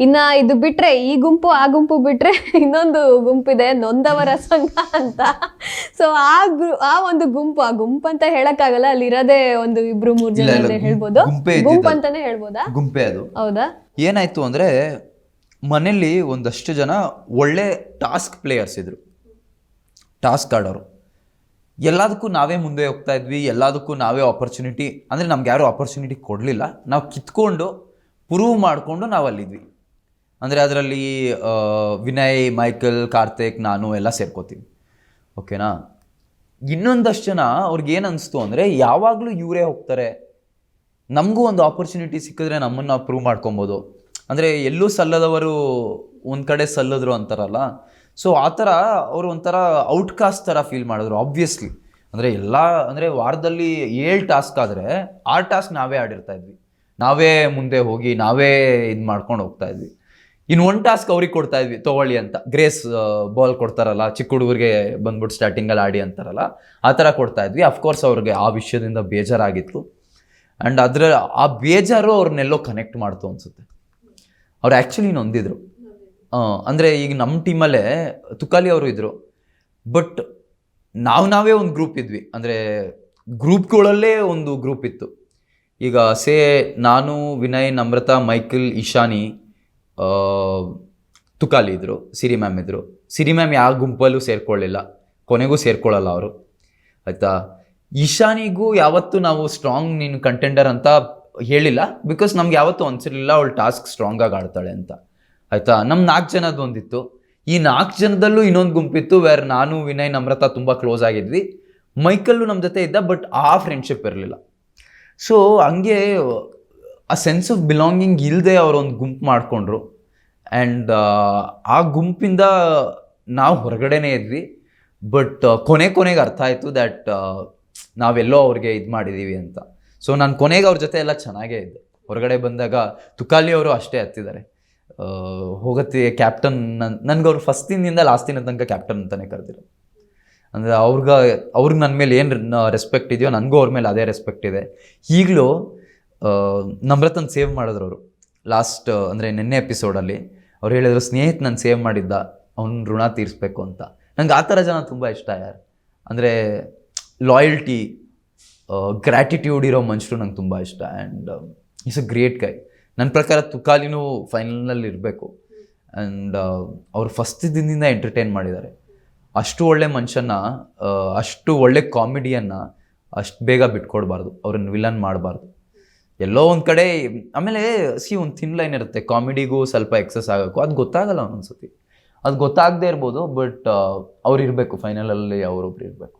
ಇನ್ನ ಇದು ಬಿಟ್ರೆ ಈ ಗುಂಪು ಆ ಗುಂಪು ಬಿಟ್ರೆ ಇನ್ನೊಂದು ಗುಂಪಿದೆ ನೊಂದವರ ಸಂಘ ಅಂತ. ಸೊ ಆ ಆ ಒಂದು ಗುಂಪು ಆ ಗುಂಪು ಅಂತ ಹೇಳಕ್ಕಾಗಲ್ಲ ಅಲ್ಲಿ ಇರೋದೇ ಒಂದು ಇಬ್ರು ಮೂರ್ ಜನ ಹೇಳ್ಬೋದು. ಗುಂಪೇ ಗುಂಪು ಅಂತಾನೆ ಹೇಳ್ಬೋದಾ? ಗುಂಪೆ ಅದು. ಹೌದಾ? ಏನಾಯ್ತು ಅಂದ್ರೆ ಮನೇಲಿ ಒಂದಷ್ಟು ಜನ ಒಳ್ಳೆ ಟಾಸ್ಕ್ ಪ್ಲೇಯರ್ಸ್ ಇದ್ರು. ಟಾಸ್ಕ್ ಆಡೋರು. ಎಲ್ಲದಕ್ಕೂ ನಾವೇ ಮುಂದೆ ಹೋಗ್ತಾ ಇದ್ವಿ ಎಲ್ಲದಕ್ಕೂ ನಾವೇ ಆಪರ್ಚುನಿಟಿ ಅಂದರೆ ನಮ್ಗೆ ಯಾರೂ ಆಪರ್ಚುನಿಟಿ ಕೊಡಲಿಲ್ಲ. ನಾವು ಕಿತ್ಕೊಂಡು ಪ್ರೂವ್ ಮಾಡಿಕೊಂಡು ನಾವು ಅಲ್ಲಿದ್ವಿ. ಅಂದರೆ ಅದರಲ್ಲಿ ವಿನಯ್, ಮೈಕಲ್, ಕಾರ್ತಿಕ್, ನಾನು ಎಲ್ಲ ಸೇರ್ಕೋತೀವಿ. ಓಕೆನಾ ಇನ್ನೊಂದಷ್ಟು ಜನ ಅವ್ರಿಗೆ ಏನು ಅನಿಸ್ತು ಅಂದರೆ ಯಾವಾಗಲೂ ಇವರೇ ಹೋಗ್ತಾರೆ. ನಮಗೂ ಒಂದು ಆಪರ್ಚುನಿಟಿ ಸಿಕ್ಕಿದ್ರೆ ನಮ್ಮನ್ನು ಪ್ರೂವ್ ಮಾಡ್ಕೊಬೋದು. ಅಂದರೆ ಎಲ್ಲೂ ಸಲ್ಲದವರು ಒಂದು ಕಡೆ ಸಲ್ಲದ್ರು ಅಂತಾರಲ್ಲ. ಸೊ ಆ ಥರ ಅವರು ಒಂಥರ ಔಟ್ಕಾಸ್ಟ್ ಥರ ಫೀಲ್ ಮಾಡಿದ್ರು ಆಬ್ವಿಯಸ್ಲಿ ಅಂದರೆ ಎಲ್ಲ, ಅಂದರೆ ವಾರದಲ್ಲಿ ಏಳು ಟಾಸ್ಕ್ ಆದರೆ ಆರು ಟಾಸ್ಕ್ ನಾವೇ ಆಡಿರ್ತಾ ಇದ್ವಿ. ನಾವೇ ಮುಂದೆ ಹೋಗಿ, ನಾವೇ ಇದು ಮಾಡ್ಕೊಂಡು ಹೋಗ್ತಾ ಇದ್ವಿ. ಇನ್ನು ಒನ್ ಟಾಸ್ಕ್ ಅವ್ರಿಗೆ ಕೊಡ್ತಾ ಇದ್ವಿ, ತೊಗೊಳ್ಳಿ ಅಂತ. ಗ್ರೇಸ್ ಬಾಲ್ ಕೊಡ್ತಾರಲ್ಲ, ಚಿಕ್ಕ ಹುಡುಗರಿಗೆ ಬಂದ್ಬಿಟ್ಟು ಸ್ಟಾರ್ಟಿಂಗಲ್ಲಿ ಆಡಿ ಅಂತಾರಲ್ಲ, ಆ ಥರ ಕೊಡ್ತಾ ಇದ್ವಿ. ಅಫ್ಕೋರ್ಸ್ ಅವ್ರಿಗೆ ಆ ವಿಷಯದಿಂದ ಬೇಜಾರಾಗಿತ್ತು. ಆ್ಯಂಡ್ ಅದರ, ಆ ಬೇಜಾರು ಅವ್ರನ್ನೆಲ್ಲೋ ಕನೆಕ್ಟ್ ಮಾಡ್ತು ಅನಿಸುತ್ತೆ. ಅವ್ರು ಆ್ಯಕ್ಚುಲಿ ನೊಂದಿದ್ರು. ಅಂದರೆ ಈಗ ನಮ್ಮ ಟೀಮಲ್ಲೇ ತುಕಾಲಿ ಅವರು ಇದ್ದರು ಬಟ್ ನಾವು ನಾವೇ ಒಂದು ಗ್ರೂಪ್ ಇದ್ವಿ. ಅಂದರೆ ಗ್ರೂಪ್ಗಳಲ್ಲೇ ಒಂದು ಗ್ರೂಪ್ ಇತ್ತು. ಈಗ ಸೇ, ನಾನು, ವಿನಯ್, ನಮ್ರತಾ, ಮೈಕಲ್, ಇಶಾನಿ ತುಕಾಲಿ ಇದ್ದರು ಸಿರಿ ಮ್ಯಾಮ್ ಇದ್ದರು ಸಿರಿ ಮ್ಯಾಮ್ ಯಾವ ಗುಂಪಲ್ಲೂ ಸೇರ್ಕೊಳ್ಳಿಲ್ಲ. ಕೊನೆಗೂ ಸೇರ್ಕೊಳ್ಳಲ್ಲ ಅವರು. ಆಯಿತಾ? ಇಶಾನಿಗೂ ಯಾವತ್ತೂ ನಾವು ಸ್ಟ್ರಾಂಗ್ ನೀನು ಕಂಟೆಂಡರ್ ಅಂತ ಹೇಳಿಲ್ಲ. ಬಿಕಾಸ್ ನಮ್ಗೆ ಯಾವತ್ತೂ ಅನಿಸಿರಲಿಲ್ಲ ಅವಳು ಟಾಸ್ಕ್ ಸ್ಟ್ರಾಂಗ್ ಆಗಿ ಆಡ್ತಾಳೆ ಅಂತ. ಆಯಿತಾ? ನಮ್ಮ ನಾಲ್ಕು ಜನದ್ದು ಒಂದಿತ್ತು. ಈ ನಾಲ್ಕು ಜನದಲ್ಲೂ ಇನ್ನೊಂದು ಗುಂಪಿತ್ತು ವೇರ್ ನಾನು, ವಿನಯ್, ನಮ್ರತ ತುಂಬ ಕ್ಲೋಸ್ ಆಗಿದ್ವಿ. ಮೈಕಲ್ಲು ನಮ್ಮ ಜೊತೆ ಇದ್ದ ಬಟ್ ಆ ಫ್ರೆಂಡ್ಶಿಪ್ ಇರಲಿಲ್ಲ. ಸೊ ಹಂಗೆ ಆ ಸೆನ್ಸ್ ಆಫ್ ಬಿಲಾಂಗಿಂಗ್ ಇಲ್ಲದೆ ಅವರೊಂದು ಗುಂಪು ಮಾಡಿಕೊಂಡ್ರು. ಆ್ಯಂಡ್ ಆ ಗುಂಪಿಂದ ನಾವು ಹೊರಗಡೆನೇ ಇದ್ವಿ. ಬಟ್ ಕೊನೆ ಕೊನೆಗೆ ಅರ್ಥ ಆಯಿತು ದ್ಯಾಟ್ ನಾವೆಲ್ಲೋ ಅವ್ರಿಗೆ ಇದು ಮಾಡಿದ್ದೀವಿ ಅಂತ. ಸೊ ನಾನು ಕೊನೆಗೆ ಅವ್ರ ಜೊತೆ ಎಲ್ಲ ಚೆನ್ನಾಗೇ ಇದ್ದೆ. ಹೊರಗಡೆ ಬಂದಾಗ ತುಕಾಲಿ ಅವರು ಅಷ್ಟೇ ಹತ್ತಿದ್ದಾರೆ ಹೋಗತ್ತೆ ಕ್ಯಾಪ್ಟನ್ ನನ್ನ ನನ್ಗೆ ಅವ್ರು ಫಸ್ಟ್ ದಿನದಿಂದ ಲಾಸ್ಟ್ ದಿನ ತನಕ ಕ್ಯಾಪ್ಟನ್ ಅಂತಲೇ ಕರೆದಿರೋ ಅಂದರೆ ಅವ್ರಿಗೆ ಅವ್ರಿಗೆ ನನ್ನ ಮೇಲೆ ಏನು ರೆಸ್ಪೆಕ್ಟ್ ಇದೆಯೋ ನನಗೂ ಅವ್ರ ಮೇಲೆ ಅದೇ ರೆಸ್ಪೆಕ್ಟ್ ಇದೆ. ಈಗಲೂ ನಮ್ರತನ್ ಸೇವ್ ಮಾಡಿದ್ರು ಅವರು ಲಾಸ್ಟ್ ಅಂದರೆ ನಿನ್ನೆ ಎಪಿಸೋಡಲ್ಲಿ ಅವ್ರು ಹೇಳಿದ್ರು, ಸ್ನೇಹಿತ ನಾನು ಸೇವ್ ಮಾಡಿದ್ದ, ಅವ್ನ ಋಣ ತೀರಿಸ್ಬೇಕು ಅಂತ. ನಂಗೆ ಆ ಥರ ಜನ ತುಂಬ ಇಷ್ಟ ಯಾರು. ಅಂದರೆ ಲಾಯಲ್ಟಿ ಗ್ರ್ಯಾಟಿಟ್ಯೂಡ್ ಇರೋ ಮನುಷ್ಯರು ನಂಗೆ ತುಂಬ ಇಷ್ಟ. And is a great guy ನನ್ನ ಪ್ರಕಾರ ತುಕಾಲಿನೂ ಫೈನಲ್ನಲ್ಲಿ ಇರಬೇಕು. ಆ್ಯಂಡ್ ಅವ್ರು ಫಸ್ಟ್ ದಿನದಿಂದ ಎಂಟರ್ಟೈನ್ ಮಾಡಿದ್ದಾರೆ. ಅಷ್ಟು ಒಳ್ಳೆ ಮನುಷ್ಯನ ಅಷ್ಟು ಒಳ್ಳೆ ಕಾಮಿಡಿಯನ್ನು ಅಷ್ಟು ಬೇಗ ಬಿಟ್ಕೊಡ್ಬಾರ್ದು. ಅವ್ರನ್ನ ವಿಲನ್ ಮಾಡಬಾರ್ದು. ಎಲ್ಲೋ ಒಂದು ಕಡೆ, ಆಮೇಲೆ ಸಿ ಒಂದು ಥಿನ್ ಲೈನ್ ಇರುತ್ತೆ, ಕಾಮಿಡಿಗೂ ಸ್ವಲ್ಪ ಎಕ್ಸಸ್ ಆಗೋಕ್ಕೂ. ಅದು ಗೊತ್ತಾಗಲ್ಲ ಒಂದೊಂದ್ಸತಿ. ಅದು ಗೊತ್ತಾಗದೇ ಇರ್ಬೋದು, ಬಟ್ ಅವ್ರು ಇರಬೇಕು ಫೈನಲಲ್ಲಿ ಅವರೊಬ್ರು ಇರಬೇಕು.